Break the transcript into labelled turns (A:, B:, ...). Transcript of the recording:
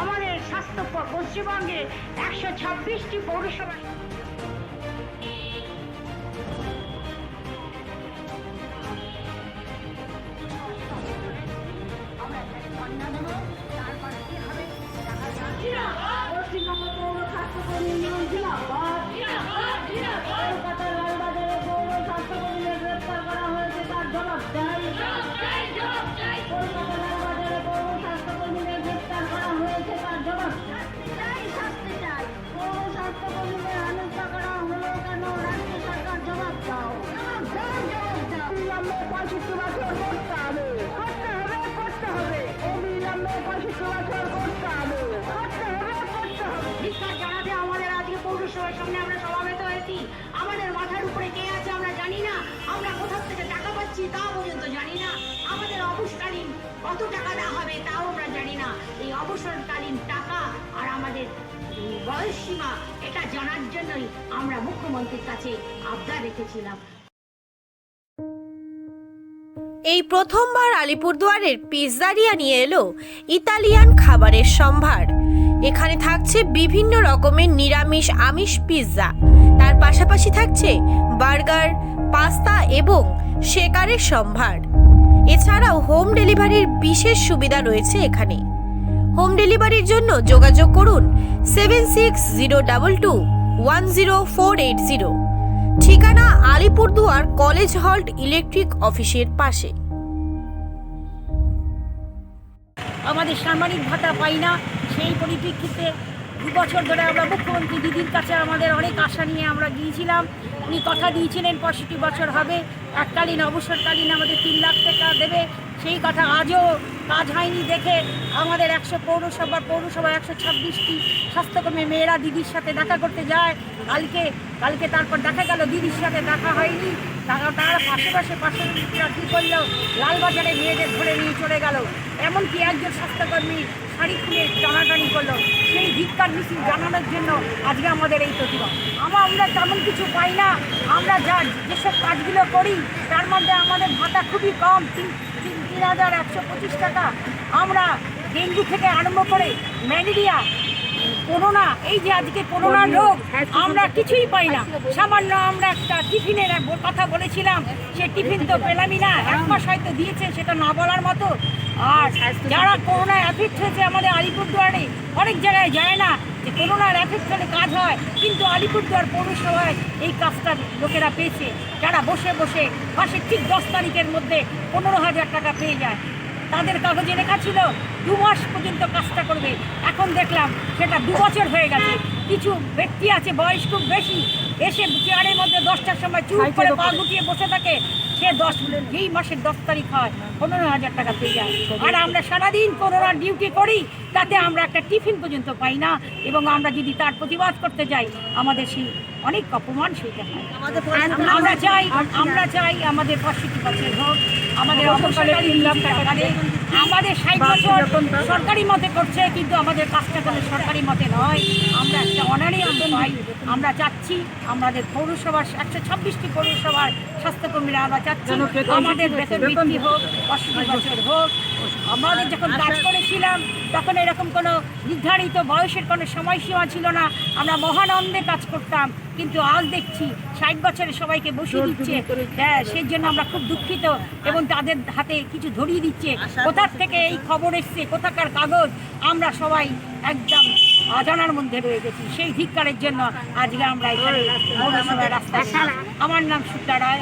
A: আমাদের স্বাস্থ্য পশ্চিমবঙ্গে একশো ছাব্বিশটি পৌরসভা কত টাকা দেওয়া হবে তাও আমরা জানি না। এই অবসরকালীন টাকা আর আমাদের উম, বয়স সীমা এটা জানার জন্যই আমরা মুখ্যমন্ত্রীর কাছে আবদার রেখেছিলাম।
B: এই প্রথমবার আলিপুরদুয়ারের পিৎজারিয়া নিয়ে এলো ইতালিয়ান খাবারের সম্ভার। এখানে থাকছে বিভিন্ন রকমের নিরামিষ আমিষ পিৎজা। তার পাশাপাশি থাকছে বার্গার পাস্তা এবং শেকারের সম্ভার। এছাড়াও হোম ডেলিভারির বিশেষ সুবিধা রয়েছে এখানে। হোম ডেলিভারির জন্য যোগাযোগ করুন seven six zero double two one zero four eight zero. ঠিকানা আলিপুরদুয়ার কলেজ হল্ট ইলেকট্রিক অফিসের পাশে।
C: আমাদের সামরিক ভাতা পাই না, সেই পরিপ্রেক্ষিতে দু বছর ধরে আমরা মুখ্যমন্ত্রী দিদির কাছে আমাদের অনেক আশা নিয়ে আমরা গিয়েছিলাম। উনি কথা দিয়েছিলেন পঁয়ষট্টি বছর হবে, এককালীন, অবসরকালীন আমাদের তিন লাখ দেবে সেই কথা আজও কাজ হয়নি দেখে আমাদের একশো পৌরসভার পৌরসভা একশো ছাব্বিশটি স্বাস্থ্যকর্মী মেয়েরা দিদির সাথে দেখা করতে যায়। কালকে কালকে তারপর দেখা গেল, দিদির সাথে দেখা হয়নি। তারা তারা পাশে পাশে পাশে কী করল? লালবাজারে মেয়েদের ধরে নিয়ে চলে গেল। এমনকি একজন স্বাস্থ্যকর্মী শাড়ি খুলে টানাটানি করল। সেই ধিক্কার মিছিল জানানোর জন্য আজকে আমাদের এই প্রতিভা আমরা আমরা তেমন কিছু পাই না। আমরা যা যেসব কাজগুলো করি, তার মধ্যে আমাদের ভাতা খুবই কম। তিন হাজার একশো পঁচিশ টাকা। আমরা ডেঙ্গু থেকে আরম্ভ করে ম্যালেরিয়া করোনা এই যে আজকে করোনার রোগ আমরা কিছুই পাই না। সামান্য আমরা একটা টিফিনের এক কথা বলেছিলাম সে টিফিন তো পেলামই না এক মাস হয়তো দিয়েছে সেটা না বলার মতো। আর যারা করোনায় অ্যাফেক্ট হয়েছে আমাদের আলিপুরদুয়ারে অনেক জায়গায় যায় না যে করোনার অ্যাফেক্ট হলে কাজ হয়। কিন্তু আলিপুরদুয়ার পৌরসভায় এই কাজটা লোকেরা পেয়েছে। যারা বসে বসে মাসের ঠিক দশ তারিখের মধ্যে পনেরো হাজার টাকা পেয়ে যায়। তাদের কাগজে লেখা ছিল দু মাস পর্যন্ত কাজটা করবে। এখন দেখলাম সেটা দু বছর হয়ে গেছে। কিছু ব্যক্তি আছে বয়স খুব বেশি এসে চেয়ারের মধ্যে দশটার সময় চুপ করে পা গুটিয়ে বসে থাকে। সে দশ এই মাসের দশ তারিখ হয়, পনেরো হাজার টাকা পেয়ে যায়। আর আমরা সারাদিন করোনার ডিউটি করি, তাতে আমরা একটা টিফিন পর্যন্ত পাই না, এবং আমরা যদি তার প্রতিবাদ করতে যাই, আমাদের সেই অনেক অপমান সইতে হয়। আমরা চাই আমরা চাই আমাদের পঁয়ষট্টি বছর হোক আমাদের টাকা আমাদের ষাট বছর সরকারি মতে করছে কিন্তু আমাদের কাজটা কোনো সরকারি মতে নয়। আমরা একটা অনারি আন্দোলন আমরা চাচ্ছি আমাদের পৌরসভার একশো ছাব্বিশটি পৌরসভার স্বাস্থ্যকর্মীরা আমরা চাচ্ছি আমাদের বেতন বৃদ্ধি হোক পঁয়ষট্টি বছর হোক। আমাদের যখন কাজ করেছিলাম তখন এরকম কোনো নির্ধারিত বয়সের কোনো সময়সীমা ছিল না। আমরা মহানন্দে কাজ করতাম কিন্তু আজ দেখছি ষাট বছরে সবাইকে বসিয়ে দিচ্ছে। হ্যাঁ সেই জন্য আমরা খুব দুঃখিত এবং তাদের হাতে কিছু ধরিয়ে দিচ্ছে। কোথার থেকে এই খবর এসছে কোথাকার কাগজ আমরা সবাই একদম অজানার মধ্যে রয়ে গেছি। সেই ধিক্কারের জন্য আজকে আমরা এখানে রাস্তায় আমার নাম সুতা রায়